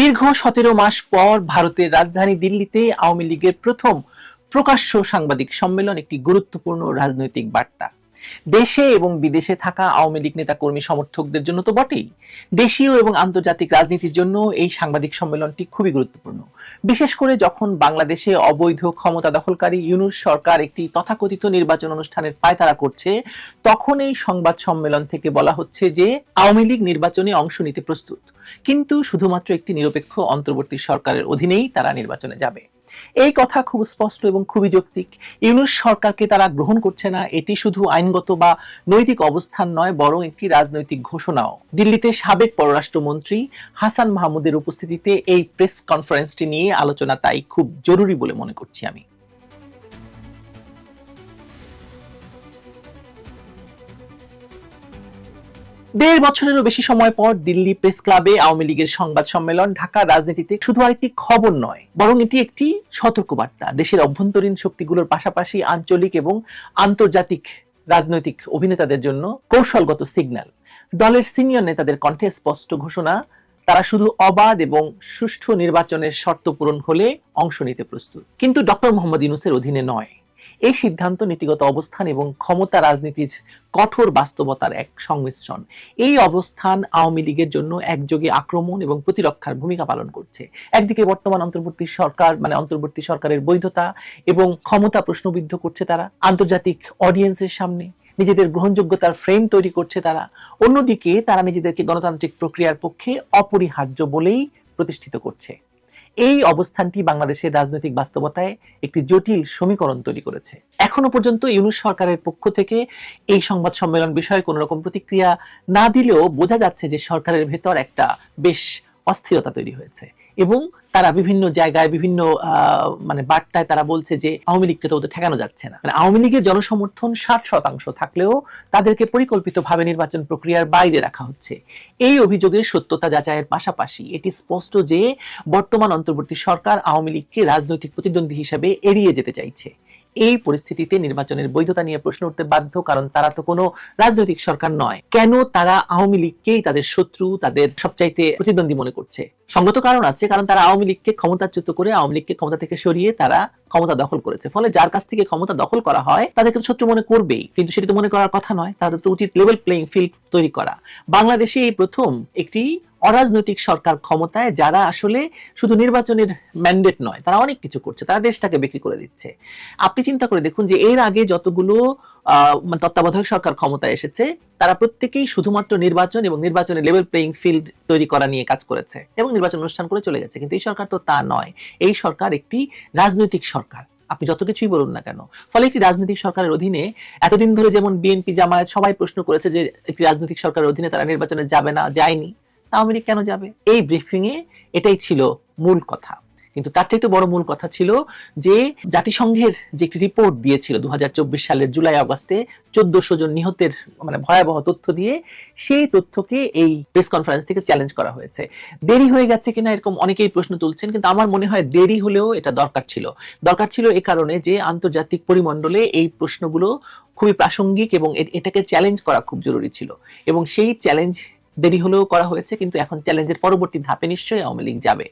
দীর্ঘ সতেরো মাস পর ভারতের রাজধানী দিল্লিতে আওয়ামী লীগের প্রথম প্রকাশ্য সাংবাদিক সম্মেলন, একটি গুরুত্বপূর্ণ রাজনৈতিক বার্তা। দেশে এবং বিদেশে থাকা আওয়ামী লীগ নেতা কর্মী সমর্থকদের জন্য তো বটেই। দেশীয় এবং আন্তর্জাতিক রাজনীতির জন্য এই সাংবাদিক সম্মেলনটি খুবই গুরুত্বপূর্ণ। বিশেষ করে যখন বাংলাদেশে অবৈধ ক্ষমতা দখলকারী ইউনুস সরকার একটি তথাকথিত নির্বাচন অনুষ্ঠানের পায়তারা করছে, তখন এই সংবাদ সম্মেলন থেকে বলা হচ্ছে যে আওয়ামী লীগ নির্বাচনে অংশ নিতে প্রস্তুত। কিন্তু শুধুমাত্র একটি নিরপেক্ষ অন্তর্বর্তী সরকারের অধীনেই তারা নির্বাচনে যাবে। এই কথা খুব স্পষ্ট এবং খুবই যৌক্তিক। ইউনুস সরকারকে তারা গ্রহণ করছে না, এটি শুধু আইনগত বা নৈতিক অবস্থান নয়, বরং একটি রাজনৈতিক ঘোষণাও। দিল্লিতে সাবেক পররাষ্ট্রমন্ত্রী হাসান মাহমুদের উপস্থিতিতে এই প্রেস কনফারেন্সটি নিয়ে আলোচনা তাই খুব জরুরি বলে মনে করছি আমি। দেড় বছরেরও বেশি সময় পর দিল্লি প্রেস ক্লাবে আওয়ামী লীগের সংবাদ সম্মেলন ঢাকার রাজনীতিতে শুধু আরেকটি খবর নয়, বরং এটি একটি সতর্কবার্তা। দেশের অভ্যন্তরীণ শক্তিগুলোর পাশাপাশি আঞ্চলিক এবং আন্তর্জাতিক রাজনৈতিক অভিনেতাদের জন্য কৌশলগত সিগন্যাল। দলের সিনিয়র নেতাদের কণ্ঠে স্পষ্ট ঘোষণা, তারা শুধু অবাধ এবং সুষ্ঠু নির্বাচনের শর্ত পূরণ হলে অংশ নিতে প্রস্তুত। কিন্তু ডক্টর মোহাম্মদ ইউনুসের অধীনে নয়। এই সিদ্ধান্ত নীতিগত অবস্থান এবং ক্ষমতা রাজনীতির কঠোর বাস্তবতার এক সংমিশ্রণ। এই অবস্থান আওয়ামী লীগের জন্য একযোগে আক্রমণ এবং প্রতিরক্ষার ভূমিকা পালন করছে। একদিকে বর্তমান অন্তর্বর্তী সরকার মানে অন্তর্বর্তী সরকারের বৈধতা এবং ক্ষমতা প্রশ্নবিদ্ধ করছে তারা, আন্তর্জাতিক অডিয়েন্সের সামনে নিজেদের গ্রহণযোগ্যতার ফ্রেম তৈরি করছে তারা। অন্যদিকে তারা নিজেদেরকে গণতান্ত্রিক প্রক্রিয়ার পক্ষে অপরিহার্য বলেই প্রতিষ্ঠিত করছে। এই অবস্থানটি বাংলাদেশের রাজনৈতিক বাস্তবতায় একটি জটিল সমীকরণ তৈরি করেছে। এখনও পর্যন্ত ইউনুস সরকারের পক্ষ থেকে এই সংবাদ সম্মেলন বিষয়ে কোন রকম প্রতিক্রিয়া না দিলেও বোঝা যাচ্ছে যে সরকারের ভেতর একটা বেশ অস্থিরতা তৈরি হয়েছে। এবং তারা বিভিন্ন জায়গায় বিভিন্ন মানে বার্তায় তারা বলছে যে আওয়ামী লীগকে তো ওদের ঠেকানো যাচ্ছে না। মানে আওয়ামী লীগের জনসমর্থন ষাট শতাংশ থাকলেও তাদেরকে পরিকল্পিতভাবে নির্বাচন প্রক্রিয়ার বাইরে রাখা হচ্ছে। এই অভিযোগের সত্যতা যাচাইয়ের পাশাপাশি এটি স্পষ্ট যে বর্তমান অন্তর্বর্তী সরকার আওয়ামী লীগকে রাজনৈতিক প্রতিদ্বন্দ্বী হিসেবে এড়িয়ে যেতে চাইছে। এই পরিস্থিতিতে নির্বাচনের বৈধতা নিয়ে প্রশ্ন উঠতে বাধ্য, কারণ তারা তো কোনো রাজনৈতিক সরকার নয়। কেন তারা আওয়ামী লীগকেই তাদের শত্রু, তাদের সবচাইতে প্রতিদ্বন্দ্বী মনে করছে? সঙ্গত কারণ আছে, কারণ তারা আওয়ামী লীগকে ক্ষমতাচ্যুত করে আওয়ামী লীগকে ক্ষমতা থেকে সরিয়ে তারা ক্ষমতা দখল করেছে। ফলে যার কাছ থেকে ক্ষমতা দখল করা হয় তাদেরকে শত্রু মনে করবেই। কিন্তু সেটি তো মনে করার কথা নয়, তাদের তো উচিত লেভেল প্লেইং ফিল্ড তৈরি করা। বাংলাদেশে এই প্রথম একটি অরাজনৈতিক সরকার ক্ষমতায় যারা আসলে শুধু নির্বাচনের ম্যান্ডেট নয়, তারা অনেক কিছু করছে, তারা দেশটাকে বিক্রি করে দিচ্ছে। আপনি চিন্তা করে দেখুন যে এর আগে যতগুলো তত্ত্বাবধায়ক সরকার ক্ষমতায় এসেছে, তারা প্রত্যেকেই শুধুমাত্র নির্বাচন এবং নির্বাচনের লেভেল প্লেইং ফিল্ড তৈরি করা নিয়ে কাজ করেছে এবং নির্বাচন অনুষ্ঠান করে চলে গেছে। কিন্তু এই সরকার তো তা নয়, এই সরকার একটি রাজনৈতিক সরকার। আপনি যত কিছুই বলুন না কেন, ফলে একটি রাজনৈতিক সরকারের অধীনে এতদিন ধরে যেমন বিএনপি, জামায়াত সবাই প্রশ্ন করেছে যে একটি রাজনৈতিক সরকারের অধীনে তারা নির্বাচনে যাবে না, যায়নি। আওয়ামী কেন যাবে? এই ব্রিফিং এ এটাই ছিল মূল কথা। কিন্তু তার চাইতে বড় মূল কথা ছিল যে, জাতিসংঘের যে একটি রিপোর্ট দিয়েছিল দুহাজার চব্বিশ সালের জুলাই আগস্টে চোদ্দশো জন নিহতের মানে ভয়াবহ তথ্য দিয়ে, সেই তথ্যকে এই প্রেস কনফারেন্স থেকে চ্যালেঞ্জ করা হয়েছে। দেরি হয়ে গেছে কিনা এরকম অনেকেই প্রশ্ন তুলছেন, কিন্তু আমার মনে হয় দেরি হলেও এটা দরকার ছিল। দরকার ছিল এ কারণে যে, আন্তর্জাতিক পরিমণ্ডলে এই প্রশ্নগুলো খুবই প্রাসঙ্গিক এবং এটাকে চ্যালেঞ্জ করা খুব জরুরি ছিল। এবং সেই চ্যালেঞ্জ দেরি হলেও করা হয়েছে, কিন্তু এখন চ্যালেঞ্জের পরবর্তী ধাপে নিশ্চয়ই আওয়ামী লীগ যাবে।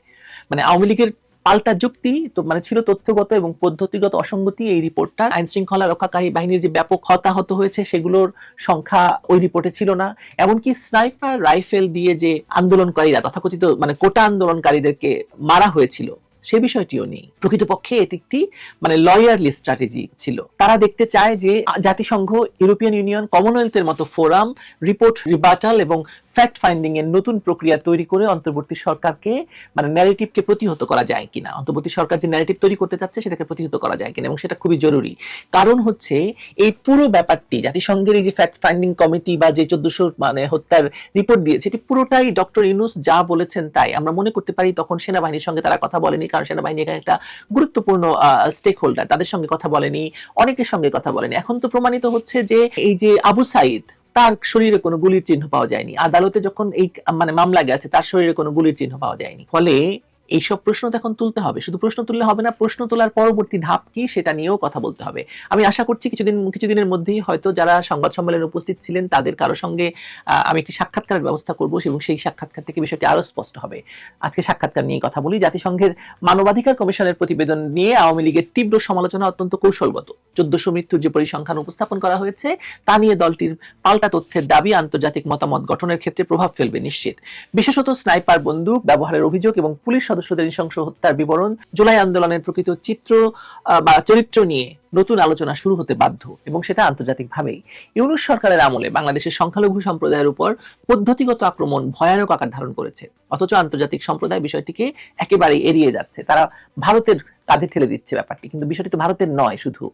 মানে আওয়ামী লীগের পাল্টা যুক্তি, তো মানে ছিল তথ্যগত এবং পদ্ধতিগত অসঙ্গতি এই রিপোর্টটা আইন শৃঙ্খলা রক্ষাকারী বাহিনীর যে ব্যাপক হতাহত হয়েছে, সেগুলোর সংখ্যা ওই রিপোর্টে ছিল না। এমনকি স্নাইপার রাইফেল দিয়ে যে আন্দোলনকারীরা, তথাকথিত মানে কোটা আন্দোলনকারীদেরকে মারা হয়েছিল সে বিষয়টিও নেই। প্রকৃতপক্ষে এটি একটি মানে লয়ারলি স্ট্র্যাটেজি ছিল। তারা দেখতে চায় যে জাতিসংঘ, ইউরোপিয়ান ইউনিয়ন, কমনওয়েলথের মতো ফোরাম, রিপোর্ট রিবাটাল এবং ফ্যাক্ট ফাইন্ডিং এর নতুন প্রক্রিয়া তৈরি করে অন্তর্বর্তী সরকারকে মানে ন্যারেটিভকে প্রতিহত করা যায় কিনা। অন্তর্বর্তী সরকার যে ন্যারেটিভ তৈরি করতে চাচ্ছে, সেটাকে প্রতিহত করা যায় কিনা এবং সেটা খুবই জরুরি। কারণ হচ্ছে, এই পুরো ব্যাপারটি, জাতিসংঘের এই যে ফ্যাক্ট ফাইন্ডিং কমিটি বা যে চোদ্দশো মানে হত্যার রিপোর্ট দিয়েছে, এটি পুরোটাই ডক্টর ইউনুস যা বলেছেন তাই। আমরা মনে করতে পারি তখন সেনাবাহিনীর সঙ্গে তারা কথা বলেনি কারণ সেনাবাহিনী এখানে একটা গুরুত্বপূর্ণ স্টেক হোল্ডার তাদের সঙ্গে কথা বলেনি, অনেকের সঙ্গে কথা বলেনি। এখন তো প্রমাণিত হচ্ছে যে এই যে আবু সাইদ, তার শরীরে কোনো গুলির চিহ্ন পাওয়া যায়নি। আদালতে যখন এই মানে মামলা গেছে, তার শরীরে কোনো গুলির চিহ্ন পাওয়া যায়নি। ফলে এইসব প্রশ্ন তো এখন তুলতে হবে। শুধু প্রশ্ন তুললে হবে না, প্রশ্ন তোলার পরবর্তী ধাপ কি সেটা নিয়েও কথা বলতে হবে। আমি আশা করছি কিছুদিন, কিছুদিনের মধ্যেই হয়তো যারা সংবাদ সম্মেলনে উপস্থিত ছিলেন তাদের কারও সঙ্গে আমি একটি সাক্ষাৎকারের ব্যবস্থা করব এবং সেই সাক্ষাৎকার থেকে বিষয়টি আরও স্পষ্ট হবে। আজকে সাক্ষাৎকার নিয়ে কথা বলি। জাতিসংঘের মানবাধিকার কমিশনের প্রতিবেদন নিয়ে আওয়ামী লীগের তীব্র সমালোচনা অত্যন্ত কৌশলগত। চোদ্দশো মৃত্যুর যে পরিসংখ্যান উপস্থাপন করা হয়েছে, তা নিয়ে দলটির পাল্টা তথ্যের দাবি আন্তর্জাতিক মতামত গঠনের ক্ষেত্রে প্রভাব ফেলবে নিশ্চিত। বিশেষত স্নাইপার বন্দুক ব্যবহারের অভিযোগ এবং পুলিশ সদস্যদের নৃশংস হত্যার বিবরণ, জুলাই আন্দোলনের প্রকৃত চিত্র বা চরিত্র নিয়ে নতুন আলোচনা শুরু হতে বাধ্য এবং সেটা আন্তর্জাতিকভাবেই। ইউনুস সরকারের আমলে বাংলাদেশের সংখ্যালঘু সম্প্রদায়ের উপর পদ্ধতিগত আক্রমণ ভয়ানক আকার ধারণ করেছে। অথচ আন্তর্জাতিক সম্প্রদায় বিষয়টিকে একেবারেই এড়িয়ে যাচ্ছে। তারা ভারতের কাঁধে ঠেলে দিচ্ছে ব্যাপারটি। কিন্তু বিষয়টি তো ভারতের নয় শুধু।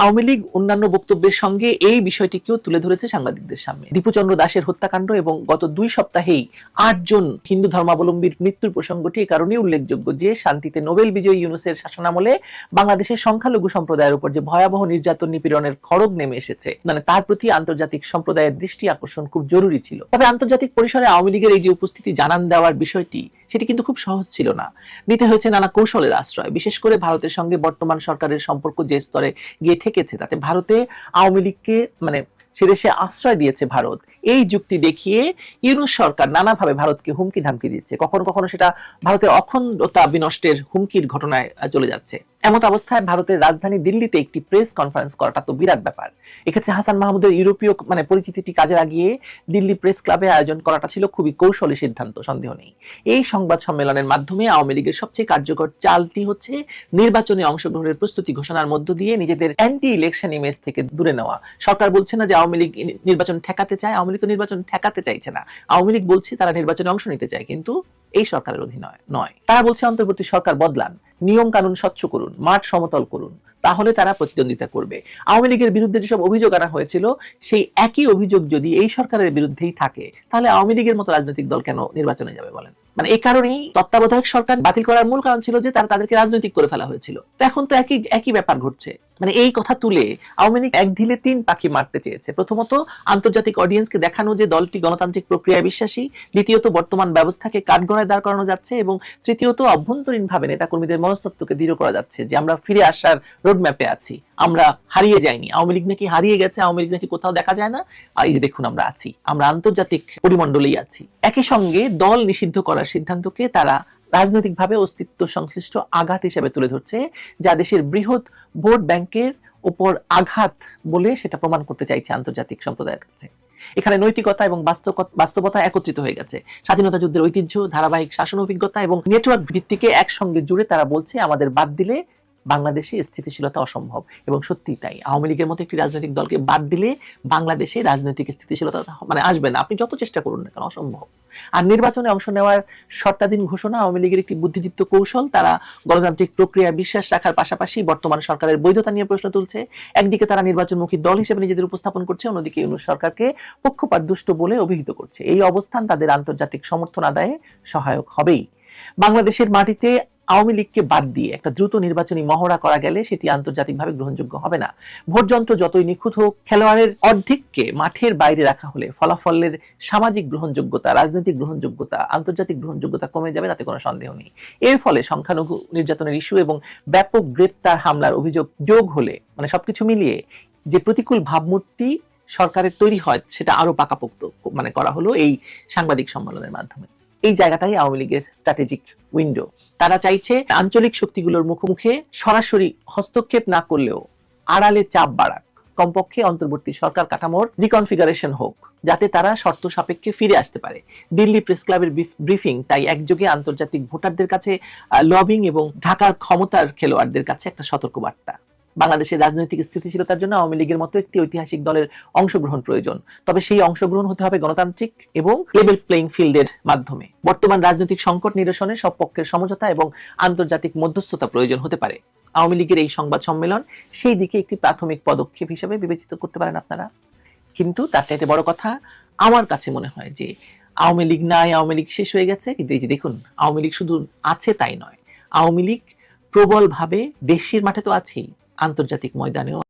আওয়ামী লীগ অন্যান্য বক্তব্যের সঙ্গে এই বিষয়টিকেও তুলে ধরেছে সাংবাদিকদের সামনে। দীপুচন্দ্র দাসের হত্যাকাণ্ড এবং গত দুই সপ্তাহেই আটজন হিন্দু ধর্মাবলম্বীর মৃত্যুর প্রসঙ্গটি এই কারণেই উল্লেখযোগ্য যে, শান্তিতে নোবেল বিজয়ী ইউনুসের শাসনামলে বাংলাদেশের সংখ্যালঘু সম্প্রদায়ের উপর যে ভয়াবহ নির্যাতন নিপীড়নের খড়গ নেমে এসেছে মানে তার প্রতি আন্তর্জাতিক সম্প্রদায়ের দৃষ্টি আকর্ষণ খুব জরুরি ছিল। তবে আন্তর্জাতিক পরিসরে আওয়ামী লীগের এই যে উপস্থিতি জানান দেওয়ার বিষয়টি সেটি কিন্তু খুব সহজ ছিল না। নিতে হয়েছে নানা কৌশলের আশ্রয়, বিশেষ করে ভারতের সঙ্গে বর্তমান সরকারের সম্পর্ক যে স্তরে গিয়ে ঠেকেছে, তাতে ভারতে আওয়ামী লীগকে মানে সে দেশে আশ্রয় দিয়েছে ভারত। এই যুক্তি দেখিয়ে ইউনুস সরকার নানাভাবে ভারতকে হুমকি ধামকি দিচ্ছে। কখনো কখনো সেটা ভারতের অখণ্ডতা বিনষ্টের হুমকির ঘটনায় চলে যাচ্ছে। এমত অবস্থায় ভারতের রাজধানী দিল্লিতে একটি প্রেস কনফারেন্স করাটা তো বিরাট ব্যাপার। এক্ষেত্রে হাসান মাহমুদের ইউরোপীয় মানে পরিচিতিটি কাজে লাগিয়ে দিল্লি প্রেস ক্লাবে আয়োজন করাটা ছিল খুবই কৌশলী সিদ্ধান্ত, সন্দেহ নেই। এই সংবাদ সম্মেলনের মাধ্যমে আওয়ামী লীগের সবচেয়ে কার্যকর চালটি হচ্ছে নির্বাচনে অংশগ্রহণের প্রস্তুতি ঘোষণার মধ্য দিয়ে নিজেদের অ্যান্টি ইলেকশন ইমেজ থেকে দূরে নেওয়া। সরকার বলছে না যে আওয়ামী লীগ নির্বাচন ঠেকাতে চায়, আওয়ামী লীগ তো নির্বাচন ঠেকাতে চাইছে না। আওয়ামী লীগ বলছে তারা নির্বাচনে অংশ নিতে চায়, কিন্তু এই সরকারের অধীনে নয়। তারা বলছে অন্তর্বর্তী সরকার বদলান। নিয়ম কানুন স্বচ্ছ করুন, মাঠ সমতল করুন, তাহলে তারা প্রতিদ্বন্দ্বিতা করবে। আওয়ামী লীগের বিরুদ্ধে যেসব অভিযোগ আনা হয়েছিল, সেই একই অভিযোগ যদি এই সরকারের বিরুদ্ধেই থাকে, তাহলে আওয়ামী লীগের মতো রাজনৈতিক দল কেন নির্বাচনে যাবে বলেন? মানে এই কারণেই তত্ত্বাবধায়ক সরকার বাতিল করার মূল কারণ ছিল যে তারা তাদেরকে রাজনৈতিক করে ফেলা হয়েছিল। এখন তো একই একই ব্যাপার ঘটছে। মানে এই কথা তুলে আওয়ামী লীগ এক ঢিলে তিন পাখি মারতে চেয়েছে। প্রথমত, আন্তর্জাতিক অডিয়েন্সকে দেখানো যে দলটি গণতান্ত্রিক প্রক্রিয়ায় বিশ্বাসী, দ্বিতীয়ত বর্তমান ব্যবস্থাকে কাঠগড়ায় দাঁড় করানো যাচ্ছে এবং তৃতীয়ত অভ্যন্তরীণ ভাবে নেতাকর্মীদের মনস্তত্ত্বকে দৃঢ় করা যাচ্ছে যে আমরা ফিরে আসার রোডম্যাপে আছি। আমরা হারিয়ে যাইনি। আওয়ামী লীগ নাকি হারিয়ে গেছে, আওয়ামী লীগ নাকি কোথাও দেখা যায় না। এই যে দেখুন আমরা আছি। আমরা আন্তর্জাতিক পরিমণ্ডলেই আছি। একই সঙ্গে দল নিষিদ্ধ করার সিদ্ধান্তকে তারা রাজনৈতিকভাবে অস্তিত্ব সংশ্লিষ্ট আঘাত হিসেবে তুলে ধরছে, যা দেশের বৃহৎ ভোট ব্যাংকের উপর আঘাত বলে সেটা প্রমাণ করতে চাইছে আন্তর্জাতিক সম্প্রদায়ের কাছে। এখানে নৈতিকতা এবং বাস্তব- বাস্তবতা একত্রিত হয়ে গেছে। স্বাধীনতা যুদ্ধের ঐতিহ্য, ধারাবাহিক শাসন অভিজ্ঞতা এবং নেটওয়ার্ক ভিত্তিকে একসঙ্গে জুড়ে তারা বলছে, আমাদের বাদ দিলে বাংলাদেশে স্থিতিশীলতা অসম্ভব। এবং সত্যি তাই। আওয়ামী লীগের মতো একটি রাজনৈতিক দলকে বাদ দিলে বাংলাদেশে রাজনৈতিক স্থিতিশীলতা মানে আসবে না। আপনি যত চেষ্টা করুন না কেন, অসম্ভব। আর নির্বাচনে অংশ নেওয়ার শর্তাধীন ঘোষণা আওয়ামী লীগের একটি বুদ্ধিদীপ্ত কৌশল। তারা গণতান্ত্রিক প্রক্রিয়া বিশ্বাস রাখার পাশাপাশি বর্তমান সরকারের বৈধতা নিয়ে প্রশ্ন তুলছে। একদিকে তারা নির্বাচনমুখী দল হিসেবে নিজেদের উপস্থাপন করছে, অন্যদিকে ইউনুস সরকারকে পক্ষপাত দুষ্ট বলে অভিহিত করছে। এই অবস্থান তাদের আন্তর্জাতিক সমর্থন আদায়ে সহায়ক হবেই। বাংলাদেশের মাটিতে আওয়ামী লীগকে বাদ দিয়ে একটা দ্রুত নির্বাচনী মহড়া করা গেলে সেটি আন্তর্জাতিকভাবে গ্রহণযোগ্য হবে না। ভোটযন্ত্র যতই নিখুঁত হোক, খেলোয়াড়ের অর্ধেককে মাঠের বাইরে রাখা হলে ফলাফলের সামাজিক গ্রহণযোগ্যতা, রাজনৈতিক গ্রহণযোগ্যতা, আন্তর্জাতিক গ্রহণযোগ্যতা কমে যাবে, তাতে কোনো সন্দেহ নেই। এর ফলে সংখ্যালঘু নির্যাতনের ইস্যু এবং ব্যাপক গ্রেপ্তার হামলার অভিযোগ যোগ হলে মানে সবকিছু মিলিয়ে যে প্রতিকূল ভাবমূর্তি সরকারের তৈরি হয়, সেটা আরও পাকাপোক্ত মানে করা হলো এই সাংবাদিক সম্মেলনের মাধ্যমে। এই জায়গাটাই আওয়ামী লীগের স্ট্র্যাটেজিক উইন্ডো তারা চাইছে আঞ্চলিক শক্তিগুলোর মুখোমুখি সরাসরি হস্তক্ষেপ না করলেও আড়ালে চাপ বাড়াক। কমপক্ষে অন্তর্বর্তী সরকার কাঠামোর রিকনফিগারেশন হোক, যাতে তারা শর্ত সাপেক্ষে ফিরে আসতে পারে। দিল্লি প্রেস ক্লাবের ব্রিফিং তাই একযোগে আন্তর্জাতিক ভোটারদের কাছে লবিং এবং ঢাকার ক্ষমতার খেলোয়াড়দের কাছে একটা সতর্কবার্তা। বাংলাদেশের রাজনৈতিক স্থিতিশীলতার জন্য আওয়ামী লীগের মতো একটি ঐতিহাসিক দলের অংশগ্রহণ প্রয়োজন। তবে সেই অংশগ্রহণ হতে হবে গণতান্ত্রিক এবং লেভেল প্লেইং ফিল্ডের মাধ্যমে। বর্তমান রাজনৈতিক সংকট নিরসনে সব পক্ষের সমঝোতা এবং আন্তর্জাতিক মধ্যস্থতা প্রয়োজন হতে পারে। আওয়ামী লীগের এই সংবাদ সম্মেলন সেই দিকে একটি প্রাথমিক পদক্ষেপ হিসেবে বিবেচিত করতে পারেন আপনারা। কিন্তু তার চাইতে বড় কথা, আমার কাছে মনে হয় যে আওয়ামী লীগ নাই, আওয়ামী লীগ শেষ হয়ে গেছে। কিন্তু এই যে দেখুন, আওয়ামী লীগ শুধু আছে তাই নয়। আওয়ামী লীগ প্রবলভাবে দেশের মাঠে তো আছেই। আন্তর্জাতিক ময়দানেও